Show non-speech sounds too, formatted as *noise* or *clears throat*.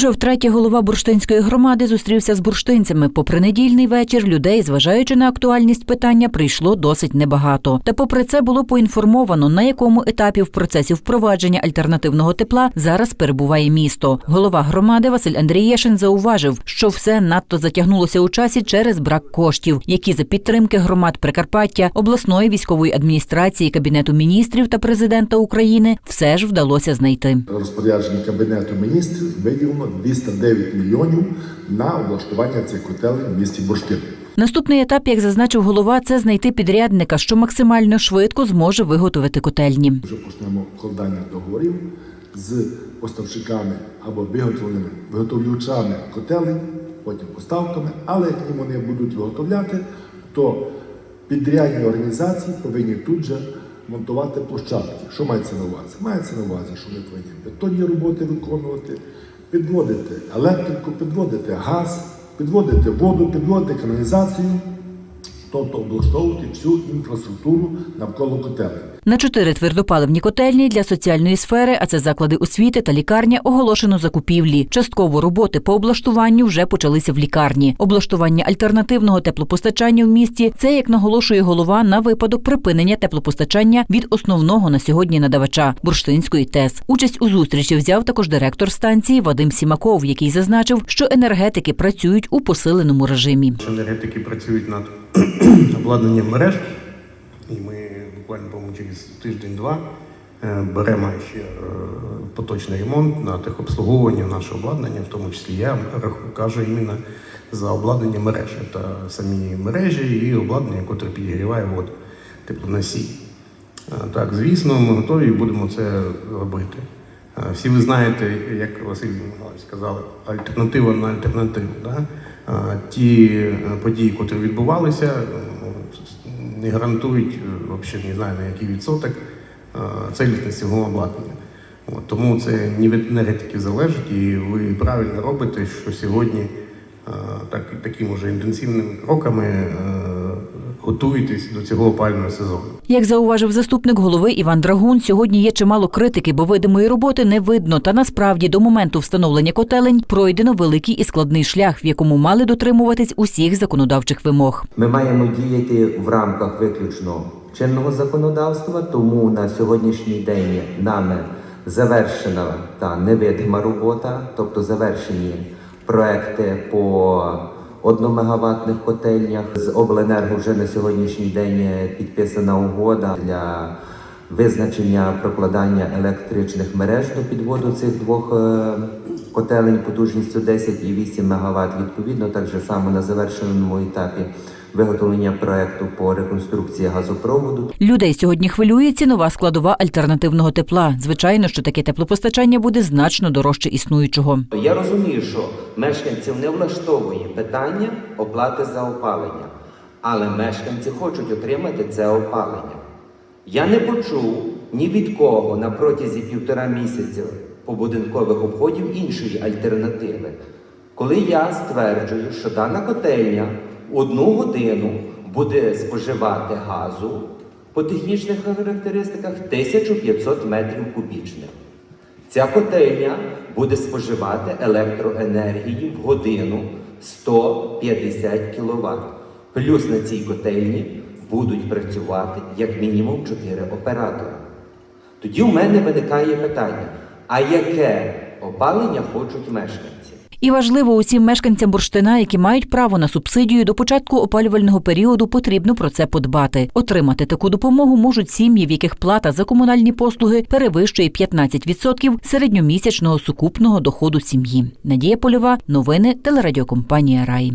Уже втретє голова бурштинської громади зустрівся з бурштинцями. Попри недільний вечір, людей, зважаючи на актуальність питання, прийшло досить небагато. Та попри це було поінформовано, на якому етапі в процесі впровадження альтернативного тепла зараз перебуває місто. Голова громади Василь Андрієшин зауважив, що все надто затягнулося у часі через брак коштів, які за підтримки громад Прикарпаття, обласної військової адміністрації, кабінету міністрів та президента України все ж вдалося знайти. розпорядженні Кабінету міністрів виділено 209 мільйонів на облаштування цих котелень в місті Бурштин. Наступний етап, як зазначив голова, це знайти підрядника, що максимально швидко зможе виготовити котельні. Вже почнемо вкладання договорів з поставщиками або виготовленими виготовлювачами котелень, потім поставками. Але як їм вони будуть виготовляти, то підрядні організації повинні тут же монтувати площадки. Що мається на увазі? Мається на увазі, що вони повинні бетонні роботи виконувати, підводити електрику, підводити газ, підводити воду, підводити каналізацію, тобто облаштовувати всю інфраструктуру навколо котелень. На чотири твердопаливні котельні для соціальної сфери, а це заклади освіти та лікарня, оголошено закупівлі. Частково роботи по облаштуванню вже почалися в лікарні. Облаштування альтернативного теплопостачання в місті це, як наголошує голова, на випадок припинення теплопостачання від основного на сьогодні надавача Бурштинської ТЕС. Участь у зустрічі взяв також директор станції Вадим Сімаков, який зазначив, що енергетики працюють у посиленому режимі. Енергетики працюють над *clears throat* обладнанням мереж, і ми буквально по-моєму, через тиждень-два е, беремо ще е, поточний ремонт на техобслуговування нашого обладнання, в тому числі я кажу іменно за обладнання мереж. Це самі мережі і обладнання, яке підігріває воду, теплоносій. Е, Так, звісно, ми готові і будемо це робити. Всі ви знаєте, як Василь Михайлович сказав, альтернатива на альтернативу. Да? Ті е, події, які відбувалися, е, не гарантують, е, взагалі не знаю на який відсоток цілісності цього обладнання. От, тому це не від енергетиків залежить, і ви правильно робите, що сьогодні так, такими вже інтенсивними кроками готуєтесь до цього опалювального сезону. Як зауважив заступник голови Іван Драгун, сьогодні є чимало критики, бо видимої роботи не видно. Та насправді до моменту встановлення котелень пройдено великий і складний шлях, в якому мали дотримуватись усіх законодавчих вимог. Ми маємо діяти в рамках виключно чинного законодавства, тому на сьогоднішній день нами завершена та невидима робота, тобто завершені проекти по одномегаватних котельнях. З обленерго вже на сьогоднішній день підписана угода для визначення прокладання електричних мереж до підводу цих двох е, котелень потужністю 10 і 8 МВт. Відповідно, так же само на завершеному етапі виготовлення проекту по реконструкції газопроводу. Людей сьогодні хвилює цінова складова альтернативного тепла. Звичайно, що таке теплопостачання буде значно дорожче існуючого. Я розумію, що мешканців не влаштовує питання оплати за опалення, але мешканці хочуть отримати це опалення. Я не почув ні від кого на протязі півтора місяця побудинкових обходів іншої альтернативи. Коли я стверджую, що дана котельня одну годину буде споживати газу по технічних характеристиках 1500 метрів кубічних. Ця котельня буде споживати електроенергії в годину 150 кВт. Плюс на цій котельні будуть працювати як мінімум 4 оператора. Тоді у мене виникає питання: а яке опалення хочуть мешканці? І важливо усім мешканцям бурштина, які мають право на субсидію до початку опалювального періоду, потрібно про це подбати. Отримати таку допомогу можуть сім'ї, в яких плата за комунальні послуги перевищує 15% середньомісячного сукупного доходу сім'ї. Надія Польова, новини телерадіокомпанія Рай.